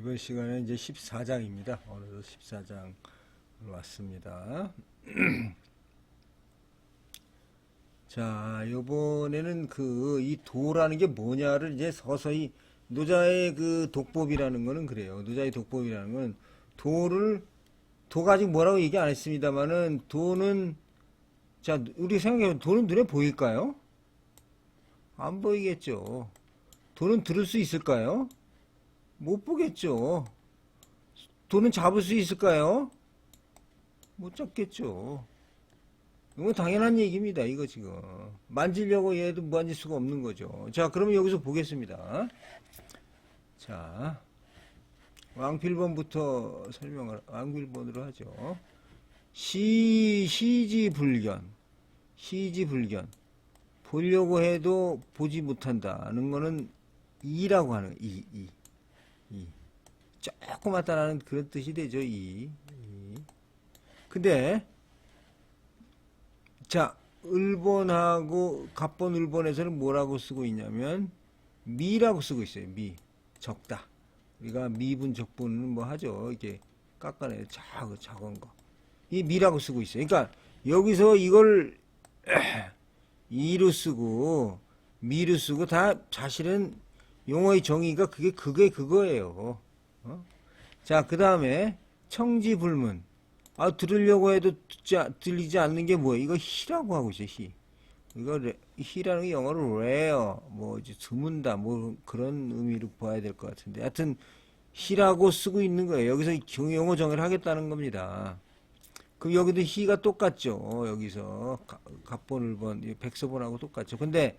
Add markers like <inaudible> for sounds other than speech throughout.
이번 시간에 이제 14장입니다. 오늘도 14장 왔습니다. <clears throat> 자, 요번에는 그 이 도라는 게 뭐냐를 이제 서서히 노자의 그 독법이라는 거는 그래요. 노자의 독법이라는 건 도를 도가 아직 뭐라고 얘기 안 했습니다만은 도는 자, 우리 생각해보면 도는 눈에 보일까요? 안 보이겠죠. 도는 들을 수 있을까요? 못 보겠죠. 돈은 잡을 수 있을까요? 못 잡겠죠. 이건 당연한 얘기입니다. 이거 지금 만지려고 얘도 만질 수가 없는 거죠. 자, 그러면 여기서 보겠습니다. 자, 왕필본부터 설명을 왕필본으로 하죠. 시 시지 불견, 시지 불견. 보려고 해도 보지 못한다는 거는 이라고 하는 이, 이. 이. 조그맣다라는 그런 뜻이 되죠, 이. 이. 근데, 자, 일본하고, 갑본 일본에서는 뭐라고 쓰고 있냐면, 미라고 쓰고 있어요, 미. 적다. 우리가 미분, 적분은 뭐 하죠. 이게 깎아내, 작, 작은 거. 이 미라고 쓰고 있어요. 그러니까, 여기서 이걸, <clears throat> 이로 쓰고, 미로 쓰고, 다 사실은 용어의 정의가 그게 그게 그거예요. 어? 자, 그 다음에 청지불문. 아 들으려고 해도 듣지, 않- 들리지 않는 게 뭐예요? 이거 히라고 하고 있어요. 히. 이거 레, 히라는 게 영어로 rare, 뭐 이제 드문다, 뭐 그런 의미로 봐야 될 것 같은데, 하여튼 히라고 쓰고 있는 거예요. 여기서 경- 용어 정의를 하겠다는 겁니다. 그럼 여기도 히가 똑같죠. 여기서 가- 갑본, 이 백서본하고 똑같죠. 근데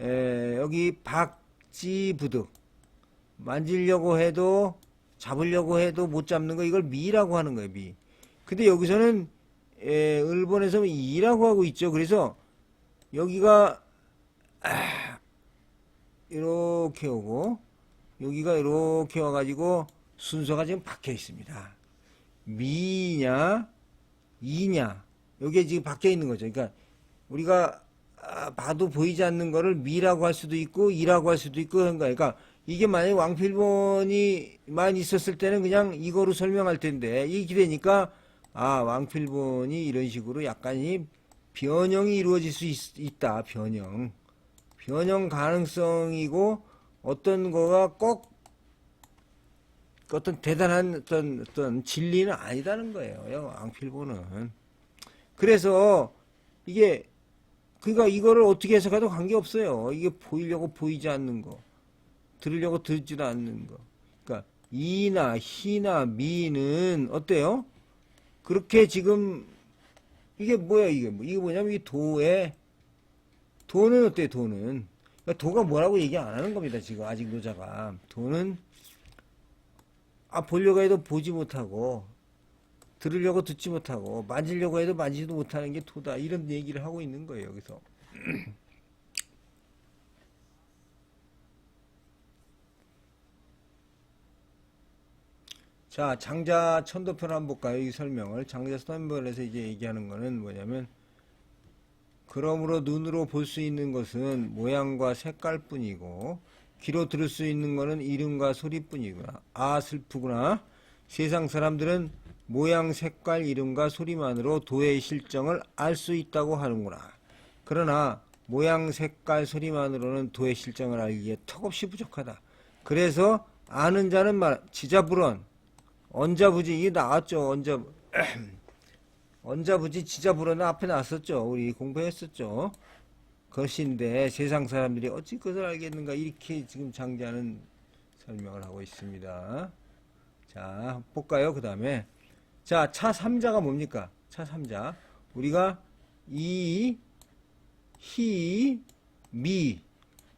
에, 여기 박 지부득. 만지려고 해도 잡으려고 해도 못 잡는 거 이걸 미라고 하는 거예요 미. 근데 여기서는 에, 일본에서 이라고 하고 있죠. 그래서 여기가 아, 이렇게 오고 여기가 이렇게 와가지고 순서가 지금 박혀 있습니다. 미냐 이냐. 여기에 지금 박혀 있는 거죠. 그러니까 우리가 아, 봐도 보이지 않는 거를 미라고 할 수도 있고 이라고 할 수도 있고 그런 거야. 그러니까 이게 만약에 왕필본이만 있었을 때는 그냥 이거로 설명할 텐데. 이게 되니까 아 왕필본이 이런 식으로 약간이 변형이 이루어질 수 있, 다. 변형. 변형 가능성이고 어떤 거가 꼭 어떤 대단한 어떤 어떤 진리는 아니다는 거예요. 왕필본은. 그래서 이게 그러니까 이거를 어떻게 해석해도 관계없어요. 이게 보이려고 보이지 않는 거, 들으려고 듣지도 않는 거. 그러니까 이나 희나 미는 어때요? 그렇게 지금 이게 뭐야 이게 뭐 이게 뭐냐면 이 도에 도는 어때요? 도는 그러니까 도가 뭐라고 얘기 안 하는 겁니다. 지금 아직 노자가 도는 아 보려고 해도 보지 못하고 들으려고 듣지 못하고 만지려고 해도 만지지도 못하는 게 도다. 이런 얘기를 하고 있는 거예요 여기서. <clears throat> 자 장자 천도편 한번 볼까요? 이 설명을. 장자 천도편에서 이제 얘기하는 거는 뭐냐면 그러므로 눈으로 볼 수 있는 것은 모양과 색깔뿐이고 귀로 들을 수 있는 것은 이름과 소리뿐이구나. 아 슬프구나. 세상 사람들은 모양, 색깔, 이름과 소리만으로 도의 실정을 알 수 있다고 하는구나. 그러나 모양, 색깔, 소리만으로는 도의 실정을 알기에 턱없이 부족하다. 그래서 아는 자는 말, 지자불언, 언자부지, 이게 나왔죠. 언자, <clears throat> 언자부지, 지자불언은 앞에 나왔었죠. 우리 공부했었죠. 것인데 세상 사람들이 어찌 그것을 알겠는가 이렇게 지금 장자는 설명을 하고 있습니다. 자, 볼까요? 그 다음에 자, 차 3자가 뭡니까? 차 3자. 우리가 이, 히, 미.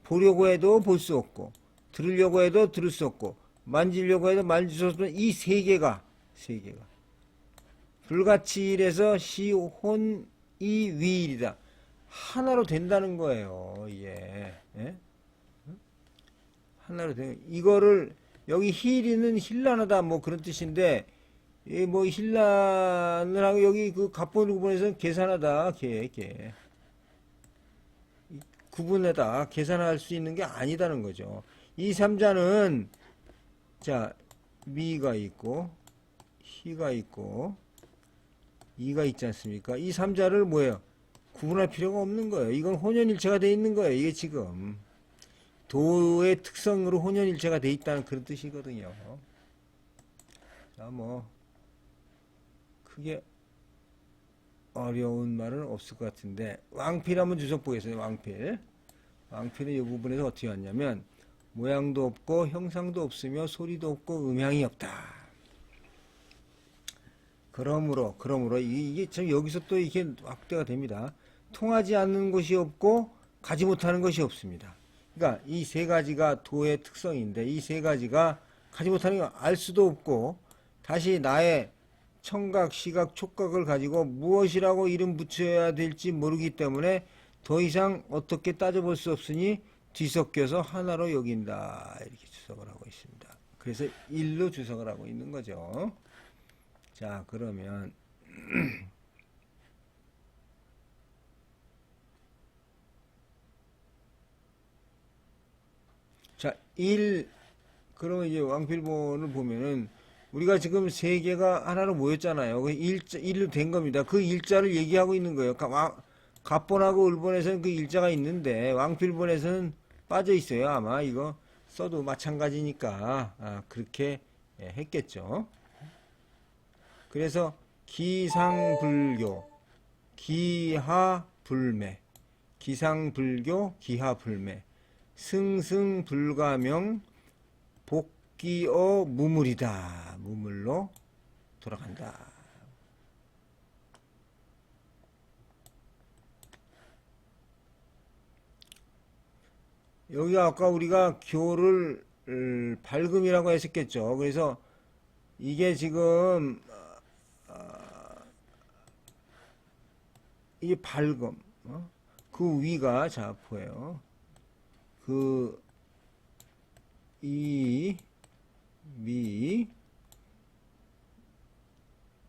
보려고 해도 볼 수 없고, 들으려고 해도 들을 수 없고, 만지려고 해도 만질 수 없는 이 세 개가, 세 개가. 불가치일에서 시, 혼, 이, 위 일이다. 하나로 된다는 거예요, 예. 예? 하나로 된, 이거를, 여기 힐이는 힐란하다, 뭐 그런 뜻인데, 이뭐 힐란을 하고 여기 그 갑본 구분에서는 계산하다 개, 개. 이 구분하다 계산할 수 있는 게 아니다는 거죠. 이 삼자는 자 미가 있고 희가 있고 이가 있지 않습니까? 이 삼자를 뭐예요? 구분할 필요가 없는 거예요. 이건 혼연일체가 돼 있는 거예요. 이게 지금 도의 특성으로 혼연일체가 돼 있다는 그런 뜻이거든요. 자, 뭐 크게 어려운 말은 없을 것 같은데 왕필 한번 주석 보겠습니다. 왕필. 왕필은 이 부분에서 어떻게 왔냐면 모양도 없고 형상도 없으며 소리도 없고 음향이 없다. 그러므로 그러므로 이- 이게 참 여기서 또 이게 확대가 됩니다. 통하지 않는 것이 없고 가지 못하는 것이 없습니다. 그러니까 이 세 가지가 도의 특성인데 이 세 가지가 가지 못하는 거알 수도 없고 다시 나의 청각, 시각, 촉각을 가지고 무엇이라고 이름 붙여야 될지 모르기 때문에 더 이상 어떻게 따져볼 수 없으니 뒤섞여서 하나로 여긴다 이렇게 주석을 하고 있습니다. 그래서 일로 주석을 하고 있는 거죠. 자 그러면 <clears throat> 자, 1 그러면 이제 왕필본을 보면은 우리가 지금 세 개가 하나로 모였잖아요. 그 일자, 일로 된 겁니다. 그 일자를 얘기하고 있는 거예요. 가- 왕- 갑본하고 을본에서는 그 일자가 있는데 왕필본에서는 빠져 있어요. 아마 이거 써도 마찬가지니까 아, 그렇게 예, 했겠죠. 그래서 기상불교, 기하불매, 기상불교, 기하불매, 승승불가명, 복 기어 무물이다. 무물로 돌아간다. 여기가 아까 우리가 교를 을, 밝음이라고 했었겠죠. 그래서 이게 지금 아, 이게 밝음, 어? 그 위가 자포예요. 그, 이, 미,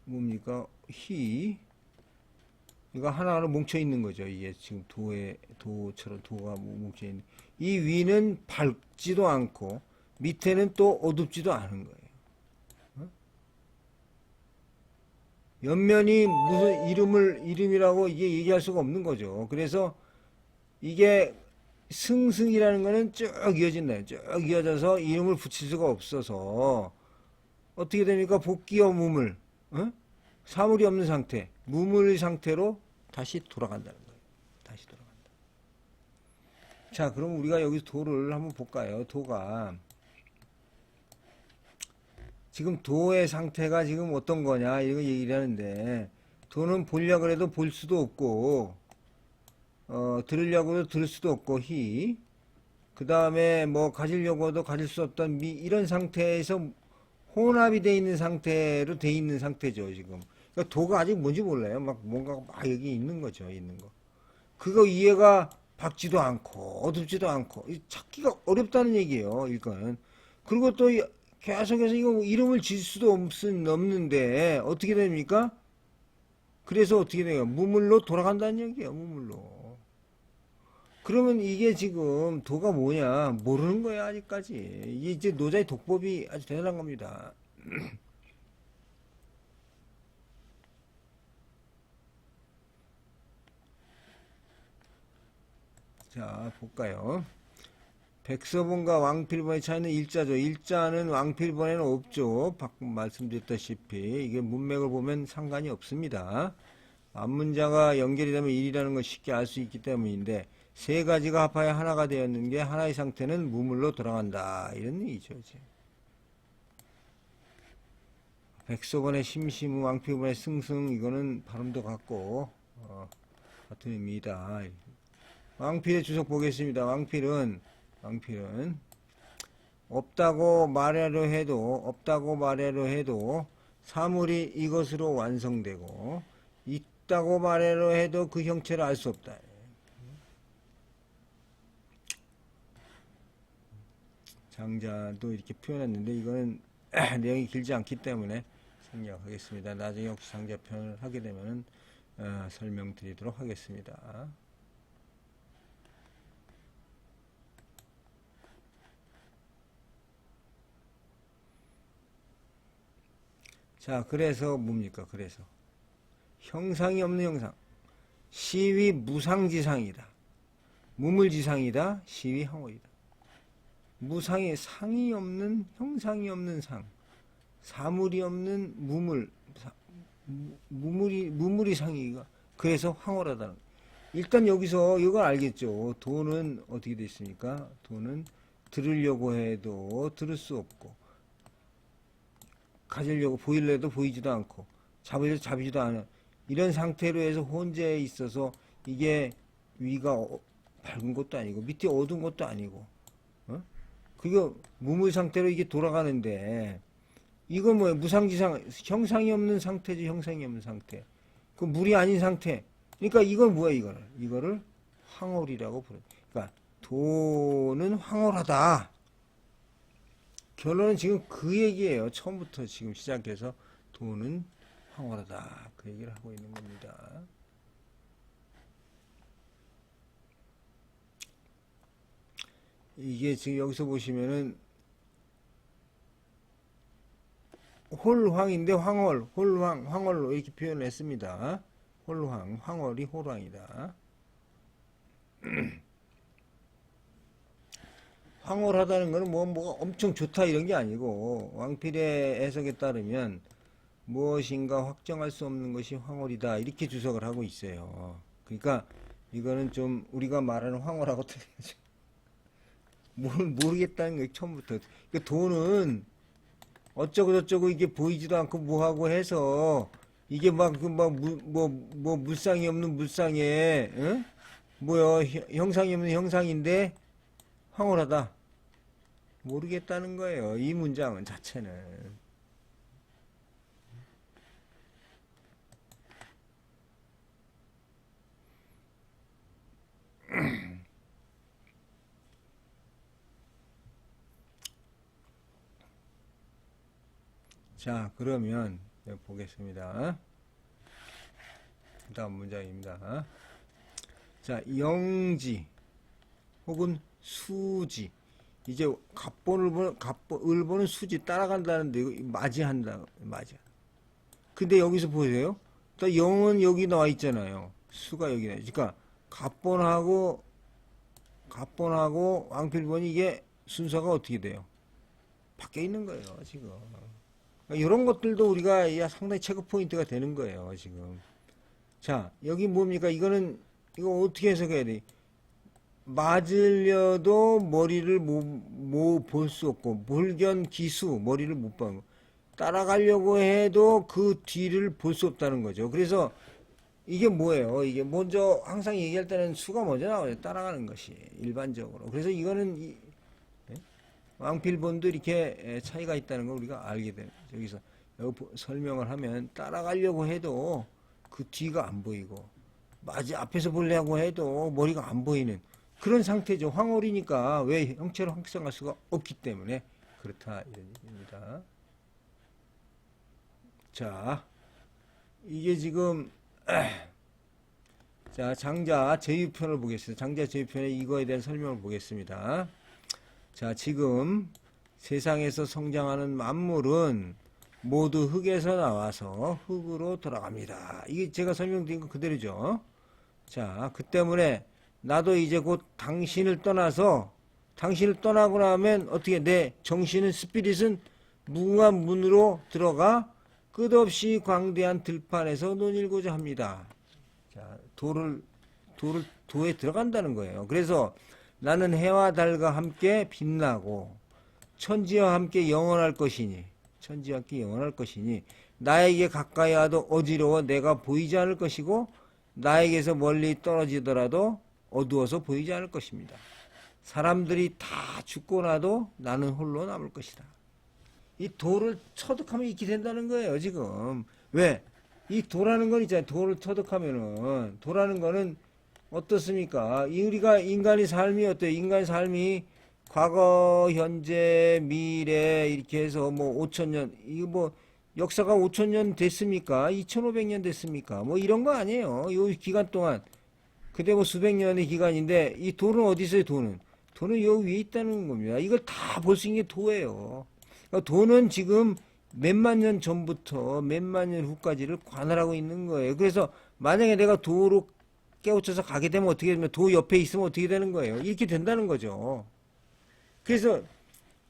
뭡니까? 희, 이거 하나하나 뭉쳐 있는 거죠. 이게 지금 도에, 도처럼 도가 뭉쳐 있는. 이 위는 밝지도 않고, 밑에는 또 어둡지도 않은 거예요. 어? 옆면이 무슨 이름을, 이름이라고 이게 얘기할 수가 없는 거죠. 그래서 이게 승승이라는 거는 쭉 이어진다. 쭉 이어져서 이름을 붙일 수가 없어서 어떻게 됩니까? 복귀어 무물, 어? 사물이 없는 상태, 무물 상태로 다시 돌아간다는 거예요. 다시 돌아간다. 자, 그럼 우리가 여기서 도를 한번 볼까요? 도가 지금 도의 상태가 지금 어떤 거냐 이거 얘기를 하는데 도는 보려고 해도 볼 수도 없고 어, 들으려고 해도 들을 수도 없고 희. 그 다음에 뭐 가지려고 해도 가질 수 없던 미 이런 상태에서 혼합이 돼 있는 상태로 돼 있는 상태죠 지금. 그러니까 도가 아직 뭔지 몰라요. 막 뭔가 막 여기 있는 거죠 있는 거. 그거 이해가 밝지도 않고 어둡지도 않고 이 찾기가 어렵다는 얘기예요 이거는. 그리고 또 이- 계속해서 이거 이름을 질 수도 없은 없는데 어떻게 됩니까? 그래서 어떻게 돼요? 무물로 돌아간다는 얘기예요 무물로. 그러면 이게 지금 도가 뭐냐 모르는 거야 아직까지. 이제 노자의 독법이 아주 대단한 겁니다. <clears throat> 자 볼까요? 백서본과 왕필본의 차이는 일자죠. 일자는 왕필본에는 없죠. 방금 말씀드렸다시피 이게 문맥을 보면 상관이 없습니다. 앞문자가 연결이 되면 일이라는 걸 쉽게 알 수 있기 때문인데 세 가지가 합하여 하나가 되었는 게 하나의 상태는 무물로 돌아간다. 이런 얘기죠 이제. 백석원의 심심우 왕피부의 승승 이거는 발음도 같고 어, 같은 의미이다. 왕필의 주석 보겠습니다. 왕필은 왕필은 없다고 말하려 해도 없다고 말하려 해도 사물이 이것으로 완성되고 있다고 말하려 해도 그 형체를 알 수 없다 장자도 이렇게 표현했는데 이거는 <clears throat> 내용이 길지 않기 때문에 생략하겠습니다. 나중에 혹시 장자 표현을 하게 되면 어, 설명드리도록 하겠습니다. 자, 그래서 뭡니까? 그래서 형상이 없는 형상. 시위 무상지상이다. 무물지상이다. 시위 항월이다. 무상의 상이 없는 형상이 없는 상. 사물이 없는 무물. 무물이 무물이 상이가 그래서 황홀하다는. 일단 여기서 이걸 알겠죠. 돈은 어떻게 돼 있습니까? 돈은 들으려고 해도 들을 수 없고 가지려고 해도 보이지도 않고 잡으려 잡히지도 않은 이런 상태로 해서 혼재에 있어서 이게 위가 어- 밝은 것도 아니고 밑에 어두운 것도 아니고 어? 그게 무물 상태로 이게 돌아가는데 이거 뭐야 무상지상 형상이 없는 상태지 형상이 없는 상태. 그 물이 아닌 상태. 그러니까 이건 뭐야 이거를? 이거를 황홀이라고 부르 그러니까 돈은 황홀하다. 결론은 지금 그 얘기예요. 처음부터 지금 시작해서 돈은 황홀하다. 그 얘기를 하고 있는 겁니다 이게 지금 여기서 보시면은 홀황인데 황홀, 홀황, 황홀로 이렇게 표현을 했습니다. 홀황, 황홀이 홀황이다. <clears throat> 황홀하다는 것은 뭐 뭐가 엄청 좋다 이런 게 아니고 왕필의 해석에 따르면 무엇인가 확정할 수 없는 것이 황홀이다 이렇게 주석을 하고 있어요. 그러니까 이거는 좀 우리가 말하는 황홀하고 틀리죠. 뭘 모르겠다는 거예요 처음부터. 그 돈은 어쩌고 저쩌고 이게 보이지도 않고 뭐하고 해서 이게 막 그 막 뭐 뭐 물상이 없는 물상에 응? 뭐야 형- 형상이 없는 형상인데 황홀하다 모르겠다는 거예요 이 문장은 자체는 <clears throat> 자 그러면 네, 보겠습니다. 다음 문장입니다. 자 영지 혹은 수지. 이제 갑본을 보는 갑본을 보는 수지 따라간다는데 이거 맞이한다 맞아 근데 여기서 보세요. 또 영은 여기 나와 있잖아요. 수가 여기 있- 그러니까 갑본하고 갑본하고 왕필본이 이게 순서가 어떻게 돼요? 바뀌어 있는 거예요 지금 이런 것들도 우리가 야, 상당히 체크 포인트가 되는 거예요 지금 자 여기 뭡니까 이거는 이거 어떻게 해석해야 돼 맞으려도 머리를 못 볼 수 없고 물견 기수 머리를 못 봐. 따라가려고 해도 그 뒤를 볼 수 없다는 거죠. 그래서 이게 뭐예요? 이게 먼저 항상 얘기할 때는 수가 먼저 나와요. 따라가는 것이 일반적으로. 그래서 이거는? 왕필본도 이렇게 에, 차이가 있다는 걸 우리가 알게 돼요. 여기서 설명을 하면 따라가려고 해도 그 뒤가 안 보이고 맞아 앞에서 보려고 해도 머리가 안 보이는 그런 상태죠. 황홀이니까 왜 형체를 확정할 수가 없기 때문에 그렇다 이런 얘기입니다. 자, 이게 지금 <clears throat> 자 장자 제휴편을 보겠습니다. 장자 제휴편의 이거에 대한 설명을 보겠습니다. 자, 지금 세상에서 성장하는 만물은 모두 흙에서 나와서 흙으로 돌아갑니다. 이게 제가 설명드린 거 그대로죠. 자, 그 때문에 나도 이제 곧 당신을 떠나서 당신을 떠나고 나면 어떻게 내 정신은 스피릿은 무궁한 문으로 들어가 끝없이 광대한 들판에서 논일고자 합니다. 자, 도를 도를 도에 들어간다는 거예요. 그래서 나는 해와 달과 함께 빛나고 천지와 함께 영원할 것이니 천지와 함께 영원할 것이니 나에게 가까이 와도 어지러워 내가 보이지 않을 것이고 나에게서 멀리 떨어지더라도 어두워서 보이지 않을 것입니다. 사람들이 다 죽고 나도 나는 홀로 남을 것이다. 이 돌을 터득하면 이렇게 된다는 거예요, 지금. 왜? 이 도라는 건 있잖아요. 돌을 터득하면은, 도라는 거는 어떻습니까? 이 우리가 인간의 삶이 어때요? 인간의 삶이 과거, 현재, 미래 이렇게 해서 뭐 5천년, 이거 뭐 역사가 5천년 됐습니까? 2500년 됐습니까? 뭐 이런 거 아니에요. 이 기간 동안. 그때 뭐 수백 년의 기간인데 이 돌은 어디 있어요, 돈은? 돈은 여기 위에 있다는 겁니다. 이걸 다 볼 수 있는 게 도예요. 그러니까 돈은 지금 몇만 년 전부터 몇만 년 후까지를 관할하고 있는 거예요. 그래서 만약에 내가 도로 깨우쳐서 가게 되면 어떻게 되면 도 옆에 있으면 어떻게 되는 거예요? 이렇게 된다는 거죠. 그래서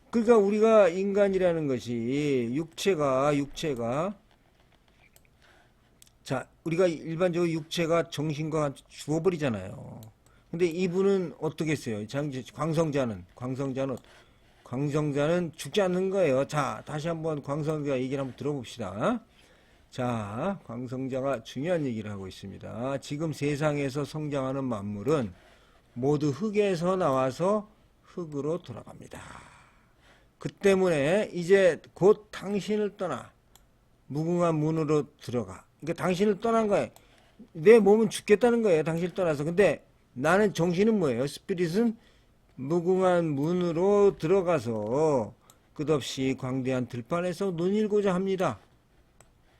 그러니까 우리가 인간이라는 것이 육체가 육체가 자 우리가 일반적으로 육체가 정신과 죽어버리잖아요. 근데 이분은 어떻게 했어요? 장 광성자는 광성자는 광성자는 죽지 않는 거예요. 자 다시 한번 광성자 얘기를 한번 들어봅시다. 자 광성자가 중요한 얘기를 하고 있습니다. 지금 세상에서 성장하는 만물은 모두 흙에서 나와서 흙으로 돌아갑니다. 그 때문에 이제 곧 당신을 떠나 무궁한 문으로 들어가. 그러니까 당신을 떠난 거예요. 내 몸은 죽겠다는 거예요. 당신을 떠나서. 근데 나는 정신은 뭐예요? 스피릿은 무궁한 문으로 들어가서 끝없이 광대한 들판에서 논일고자 합니다.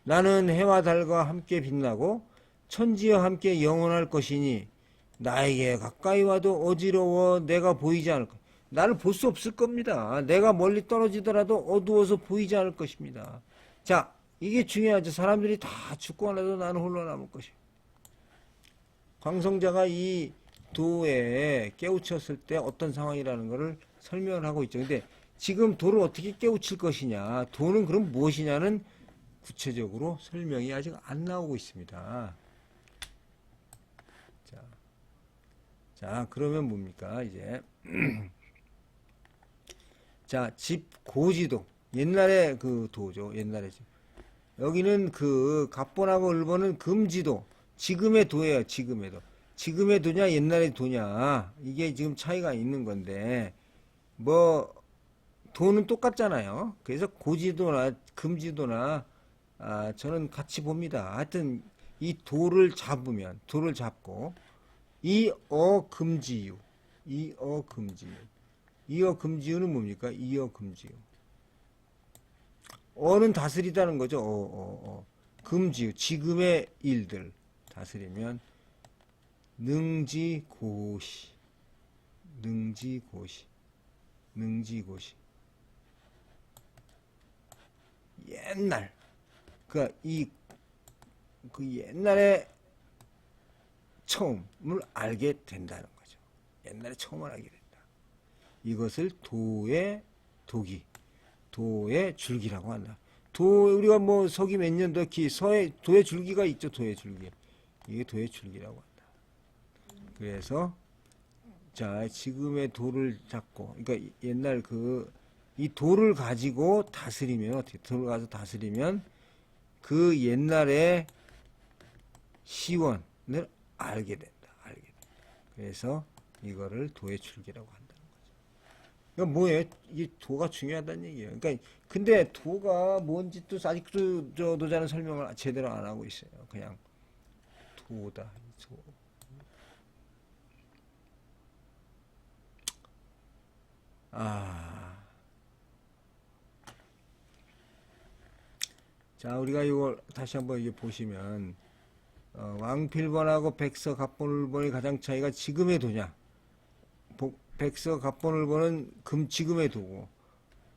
나는 해와 달과 함께 빛나고 천지와 함께 영원할 것이니 나에게 가까이 와도 어지러워 내가 보이지 않을 것. 나를 볼 수 없을 겁니다. 내가 멀리 떨어지더라도 어두워서 보이지 않을 것입니다. 자, 이게 중요하죠. 사람들이 다 죽고 나도 나는 홀로 남을 것이요. 광성자가 이 도에 깨우쳤을 때 어떤 상황이라는 것을 설명을 하고 있죠. 근데 지금 도를 어떻게 깨우칠 것이냐, 도는 그럼 무엇이냐는 구체적으로 설명이 아직 안 나오고 있습니다. 자, 자 그러면 뭡니까 이제? <clears throat> 자 집 고지도. 옛날에 그 도죠 옛날에 집. 여기는 그 갑본하고 을본은 금지도. 지금의 도예요 지금의 도. 지금의 도냐 옛날의 도냐. 이게 지금 차이가 있는 건데 뭐 도는 똑같잖아요. 그래서 고지도나 금지도나 아, 저는 같이 봅니다. 하여튼 이 도를 잡으면 도를 잡고 이어 금지유 이어 금지유 이어 금지유는 뭡니까? 이어 금지유 어는 다스리다는 거죠. 어, 어, 어. 금지유 지금의 일들 다스리면 능지고시 능지고시 능지고시 옛날 그러니까 이 그 옛날에 처음을 알게 된다는 거죠. 옛날에 처음을 알게 된다. 이것을 도의 독이, 도의 줄기라고 한다. 도 우리가 뭐 서기 몇 년도 기 서의 도의 줄기가 있죠. 도의 줄기. 이게 도의 줄기라고 한다. 그래서 자 지금의 도를 잡고, 그러니까 옛날 그 이 도를 가지고 다스리면 어떻게 도를 가서 다스리면 그 옛날의 시원을 알게 된다. 알게 된다. 그래서 이거를 도의 출기라고 한다는 거죠. 그러니까 뭐예요? 이게 도가 중요하다는 얘기예요. 그러니까 근데 도가 뭔지 또 아직도 저 노자는 설명을 제대로 안 하고 있어요. 그냥 도다. 도. 아. 자, 우리가 이걸 다시 한번 이게 보시면 어, 왕필번하고 백서 갑본을본의 가장 차이가 지금의 도냐? 복- 백서 갑본을본은 금 지금의 도고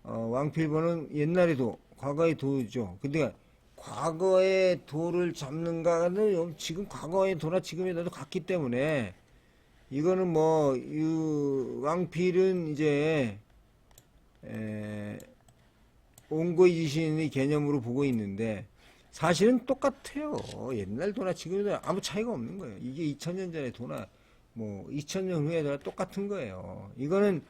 어, 왕필번은 옛날의 도, 과거의 도죠. 근데 과거의 도를 잡는가는 지금 과거의 도나 지금의 도도 같기 때문에 이거는 뭐 이, 왕필은 이제 에, 온고의 지신의 개념으로 보고 있는데 사실은 똑같아요. 옛날 도나 지금의 도나 아무 차이가 없는 거예요. 이게 2000년 전의 도나 뭐 2000년 후의 도나 똑같은 거예요. 이거는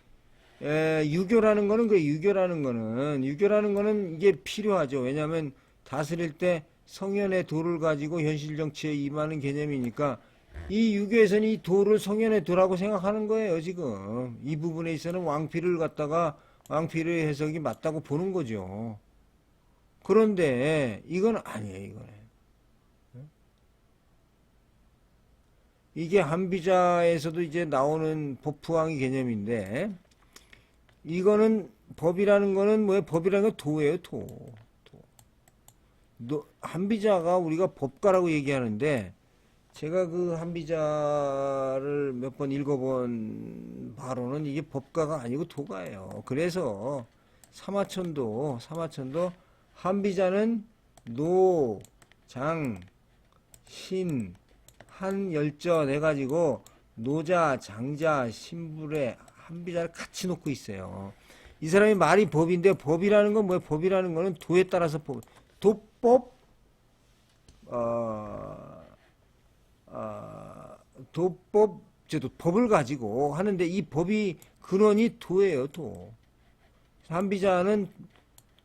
에, 유교라는 거는 그 유교라는 거는 유교라는 거는 이게 필요하죠. 왜냐하면 다스릴 때 성현의 도를 가지고 현실 정치에 임하는 개념이니까 이 유교에서는 이 도를 성현의 도라고 생각하는 거예요. 지금 이 부분에 있어서는 왕필을 갖다가 왕필의 해석이 맞다고 보는 거죠. 그런데 이건 아니에요, 이거는. 이게 한비자에서도 이제 나오는 법부왕의 개념인데, 이거는 법이라는 거는 뭐예요? 법이라는 건 도예요, 도. 도. 너, 한비자가 우리가 법가라고 얘기하는데, 제가 그 한비자를 몇 번 읽어본 바로는 이게 법가가 아니고 도가예요. 그래서 사마천도 사마천도 한비자는 노, 장, 신, 한 열전 해가지고 노자, 장자, 신불에 한비자를 같이 놓고 있어요. 이 사람이 말이 법인데 법이라는 건 뭐예요? 법이라는 거는 도에 따라서 법, 도법, 어, 어, 도법, 저도 법을 가지고 하는데 이 법이 근원이 도예요, 도. 한비자는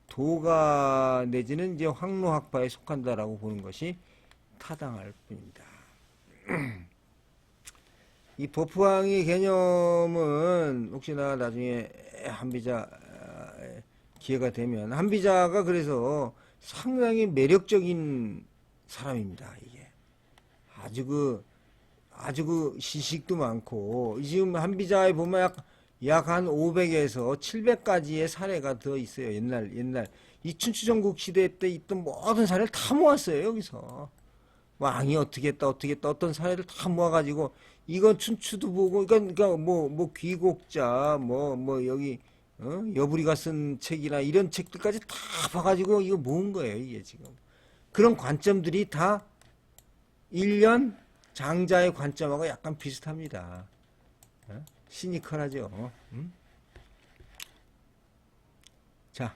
도가 내지는 이제 황로학파에 속한다라고 보는 것이 타당할 뿐입니다. <clears throat> 이 버프왕의 개념은 혹시나 나중에 한비자 아, 기회가 되면 한비자가 그래서 상당히 매력적인 사람입니다. 이게 아주 그 아주 그 시식도 많고 지금 한비자에 보면 약 약 한 500에서 700까지의 사례가 더 있어요. 옛날 옛날 이 춘추전국 시대 때 있던 모든 사례를 다 모았어요. 여기서 왕이 어떻게 했다 어떻게 했다 어떤 사례를 다 모아가지고 이건 춘추도 보고 그러니까 뭐뭐 귀곡자 뭐뭐 여기 어? 여부리가 쓴 책이나 이런 책들까지 다 봐가지고 이거 모은 거예요. 이게 지금 그런 관점들이 다 1년 장자의 관점하고 약간 비슷합니다. 어? 시니컬하죠. 음? 자,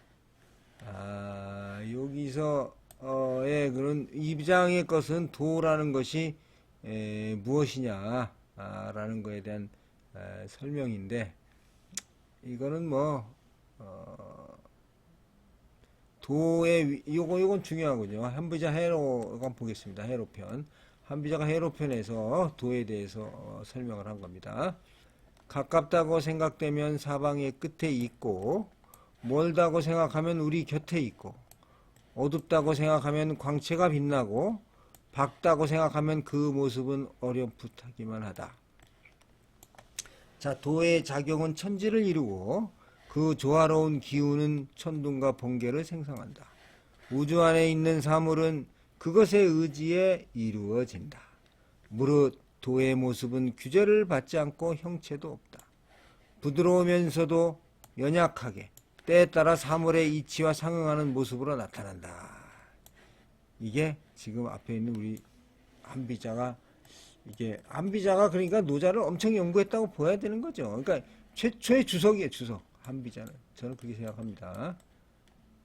아, 여기서 어의 그런 입장의 것은 도라는 것이 에, 무엇이냐라는 거에 대한 에, 설명인데 이거는 뭐 어, 도의 위- 요거 요건 중요하군요. 한비자 해로 한번 보겠습니다. 해로 편. 한비자가 해로편에서 도에 대해서 어, 설명을 한 겁니다. 가깝다고 생각되면 사방의 끝에 있고 멀다고 생각하면 우리 곁에 있고 어둡다고 생각하면 광채가 빛나고 밝다고 생각하면 그 모습은 어렴풋하기만 하다. 자, 도의 작용은 천지를 이루고 그 조화로운 기운은 천둥과 번개를 생성한다. 우주 안에 있는 사물은 그것의 의지에 이루어진다. 무릇 도의 모습은 규제를 받지 않고 형체도 없다. 부드러우면서도 연약하게 때에 따라 사물의 이치와 상응하는 모습으로 나타난다. 이게 지금 앞에 있는 우리 한비자가 이게 한비자가 그러니까 노자를 엄청 연구했다고 보아야 되는 거죠. 그러니까 최초의 주석이에요, 주석. 한비자는 저는 그렇게 생각합니다.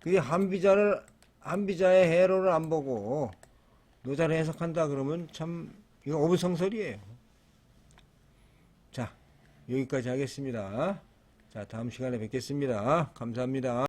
그게 한비자를 한비자의 해로를 안 보고 노자를 해석한다 그러면 참 이거 어불성설이에요. 자, 여기까지 하겠습니다. 자, 다음 시간에 뵙겠습니다. 감사합니다.